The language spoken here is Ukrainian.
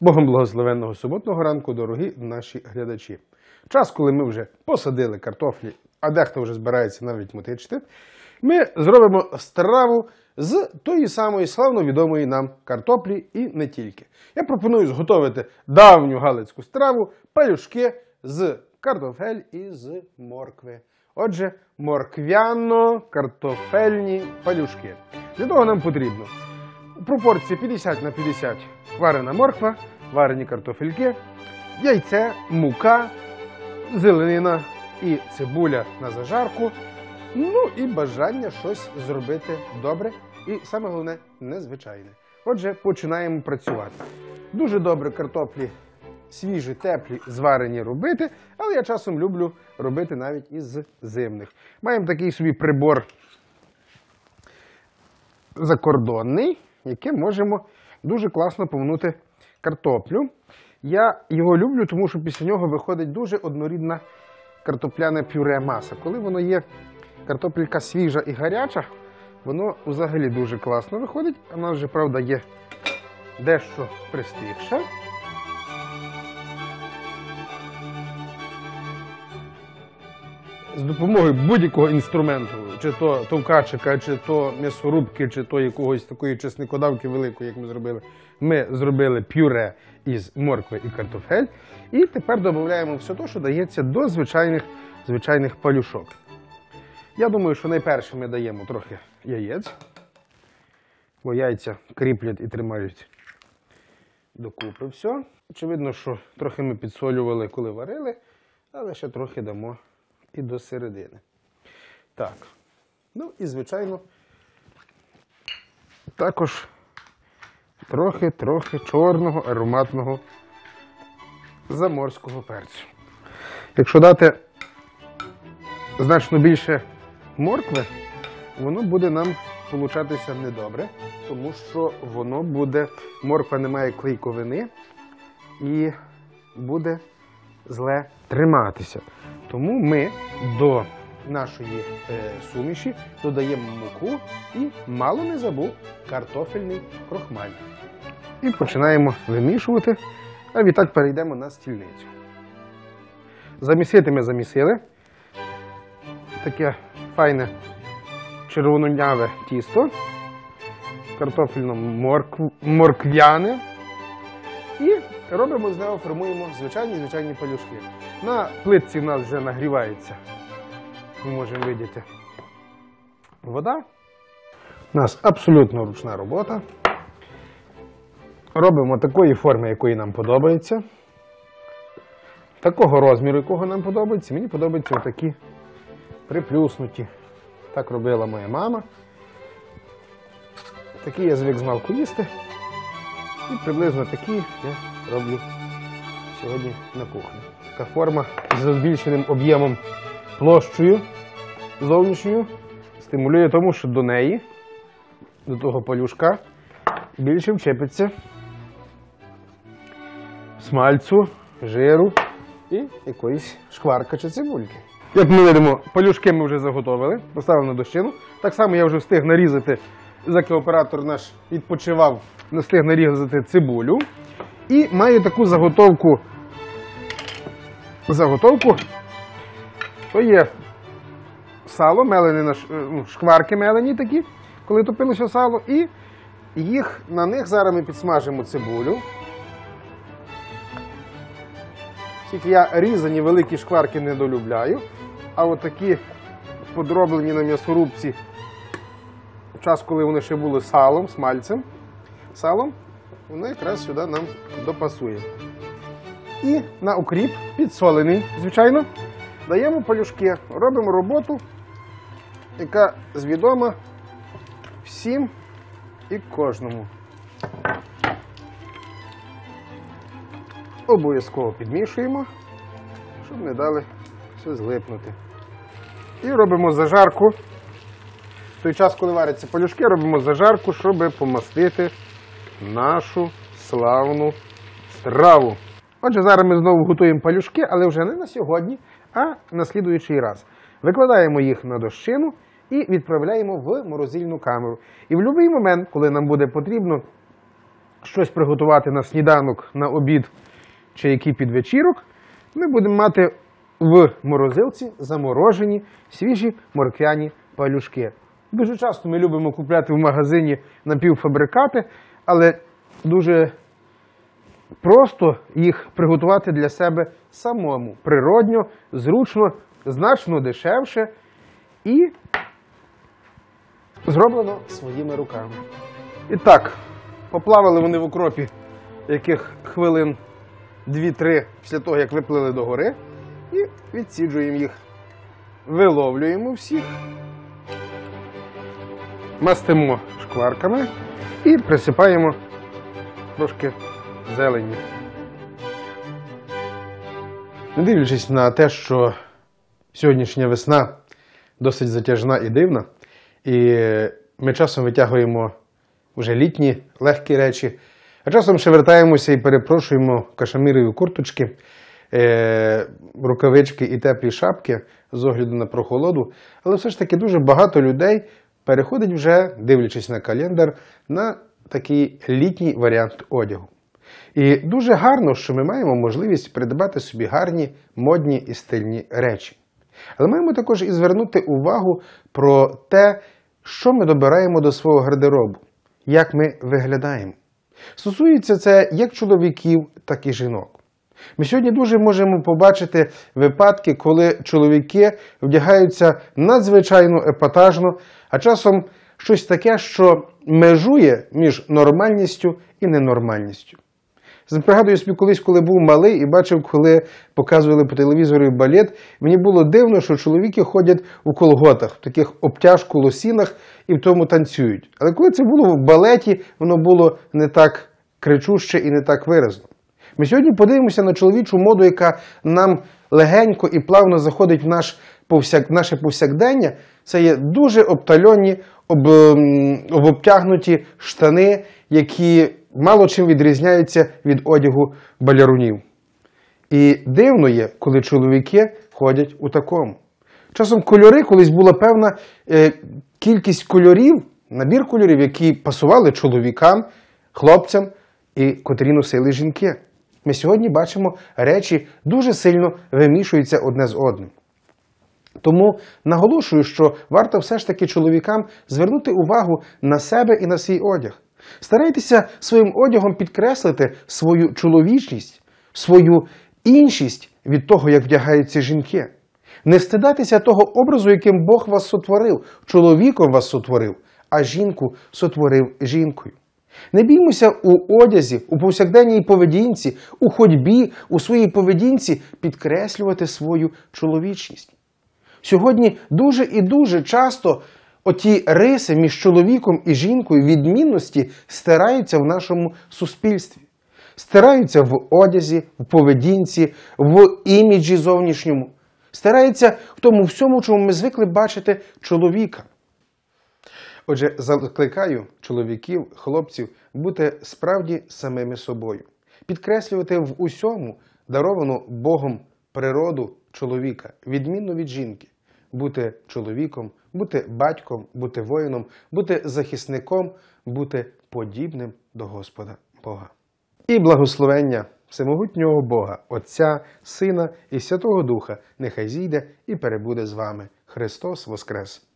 Богом благословенного суботного ранку, дорогі наші глядачі. Час, коли ми вже посадили картофлі, а дехто вже збирається навіть мотичити, ми зробимо страву з тої самої славно відомої нам картоплі і не тільки. Я пропоную зготовити давню галицьку страву палюшки з картофель і з моркви. Отже, морквяно-картофельні палюшки. Для того нам потрібно пропорції 50 на 50 варена морква, варені картофельки, яйце, мука, зеленина і цибуля на зажарку. Ну і бажання щось зробити добре і саме головне незвичайне. Отже, починаємо працювати. Дуже добре картоплі свіжі, теплі, зварені робити, але я часом люблю робити навіть із зимних. Маємо такий собі прибор закордонний, яким можемо дуже класно помнути картоплю. Я його люблю, тому що після нього виходить дуже однорідна картопляне пюре маса. Коли воно є картопелька свіжа і гаряча, воно взагалі дуже класно виходить. А в вже, правда, є дещо пристигше. З допомогою будь-якого інструменту, чи то товкачика, чи то м'ясорубки, чи то якогось такої чесникодавки великої, як ми зробили, ми зробили пюре із моркви і картофель. І тепер додаємо все те, що дається до звичайних, звичайних палюшок. Я думаю, що найперше ми даємо трохи яєць, бо яйця кріплять і тримають докупи все. Очевидно, що трохи ми підсолювали, коли варили, але ще трохи дамо і до середини. Так. Ну і, звичайно, також трохи-трохи чорного ароматного заморського перцю. Якщо дати значно більше моркви, воно буде нам получатися недобре, тому що воно буде, морква не має клейковини і буде зле триматися. Тому ми до нашої е, суміші додаємо муку і мало не забув картофельний крохмаль. І починаємо вимішувати, а відтак перейдемо на стільницю. Замісити ми замісили. Таке файне червононяве тісто, картофельно-морквяне. І робимо з нього, формуємо звичайні звичайні палюшки. На плитці в нас вже нагрівається, ми можемо видіти вода. У нас абсолютно ручна робота. Робимо такої форми, якої нам подобається. Такого розміру, якого нам подобається. Мені подобаються отакі приплюснуті. Так робила моя мама. Такий я звик змалку їсти. І приблизно такі я роблю сьогодні на кухні. Така форма з збільшеним об'ємом площею зовнішньою стимулює тому, що до неї, до того палюшка, більше вчепиться смальцю, жиру і якоїсь шкварка чи цибульки. Як ми видимо, палюшки ми вже заготовили, поставили на дощину. Так само я вже встиг нарізати, заки оператор наш відпочивав, не встиг нарізати цибулю. І маю таку заготовку. Заготовку. То є сало, мелене на е, ну, шкварки мелені такі, коли топилося сало, і їх на них зараз ми підсмажимо цибулю. Тільки я різані великі шкварки не долюбляю, а от такі подроблені на м'ясорубці час, коли вони ще були салом, смальцем, салом, воно якраз сюди нам допасує. І на укріп, підсолений, звичайно, даємо палюшки, робимо роботу, яка звідома всім і кожному. Обов'язково підмішуємо, щоб не дали все злипнути. І робимо зажарку. Той час, коли варяться палюшки, робимо зажарку, щоб помастити нашу славну страву. Отже, зараз ми знову готуємо палюшки, але вже не на сьогодні, а на слідуючий раз. Викладаємо їх на дощину і відправляємо в морозильну камеру. І в будь-який момент, коли нам буде потрібно щось приготувати на сніданок, на обід чи який підвечірок, ми будемо мати в морозилці заморожені свіжі морквяні палюшки. Дуже часто ми любимо купляти в магазині напівфабрикати, але дуже просто їх приготувати для себе самому. Природньо, зручно, значно дешевше і зроблено своїми руками. І так, поплавали вони в окропі яких хвилин 2-3 після того, як виплили до гори, і відсіджуємо їх. Виловлюємо всіх, мастимо шкварками і присипаємо трошки зелені. Не дивлячись на те, що сьогоднішня весна досить затяжна і дивна, і ми часом витягуємо вже літні легкі речі, а часом ще вертаємося і перепрошуємо кашемірові курточки, е, рукавички і теплі шапки з огляду на прохолоду. Але все ж таки дуже багато людей переходить вже, дивлячись на календар, на такий літній варіант одягу. І дуже гарно, що ми маємо можливість придбати собі гарні, модні і стильні речі. Але маємо також і звернути увагу про те, що ми добираємо до свого гардеробу, як ми виглядаємо. Стосується це як чоловіків, так і жінок. Ми сьогодні дуже можемо побачити випадки, коли чоловіки вдягаються надзвичайно епатажно, а часом щось таке, що межує між нормальністю і ненормальністю. Пригадую собі колись, коли був малий і бачив, коли показували по телевізору балет, мені було дивно, що чоловіки ходять у колготах, в таких обтяжку лосінах і в тому танцюють. Але коли це було в балеті, воно було не так кричуще і не так виразно. Ми сьогодні подивимося на чоловічу моду, яка нам легенько і плавно заходить в наш повсяк, наше повсякдення. Це є дуже обтальонні, об, обобтягнуті штани, які мало чим відрізняються від одягу балярунів. І дивно є, коли чоловіки ходять у такому. Часом кольори, колись була певна е, кількість кольорів, набір кольорів, які пасували чоловікам, хлопцям і котрі носили жінки. Ми сьогодні бачимо, речі дуже сильно вимішуються одне з одним. Тому наголошую, що варто все ж таки чоловікам звернути увагу на себе і на свій одяг. Старайтеся своїм одягом підкреслити свою чоловічність, свою іншість від того, як вдягаються жінки. Не стидатися того образу, яким Бог вас сотворив, чоловіком вас сотворив, а жінку сотворив жінкою. Не біймося у одязі, у повсякденній поведінці, у ходьбі, у своїй поведінці підкреслювати свою чоловічність. Сьогодні дуже і дуже часто оті риси між чоловіком і жінкою відмінності стираються в нашому суспільстві. Стираються в одязі, в поведінці, в іміджі зовнішньому. Стираються в тому всьому, чому ми звикли бачити чоловіка. Отже, закликаю чоловіків, хлопців бути справді самими собою, підкреслювати в усьому даровану Богом природу чоловіка, відмінно від жінки, бути чоловіком, бути батьком, бути воїном, бути захисником, бути подібним до Господа Бога. І благословення всемогутнього Бога, Отця, Сина і Святого Духа, нехай зійде і перебуде з вами. Христос Воскрес!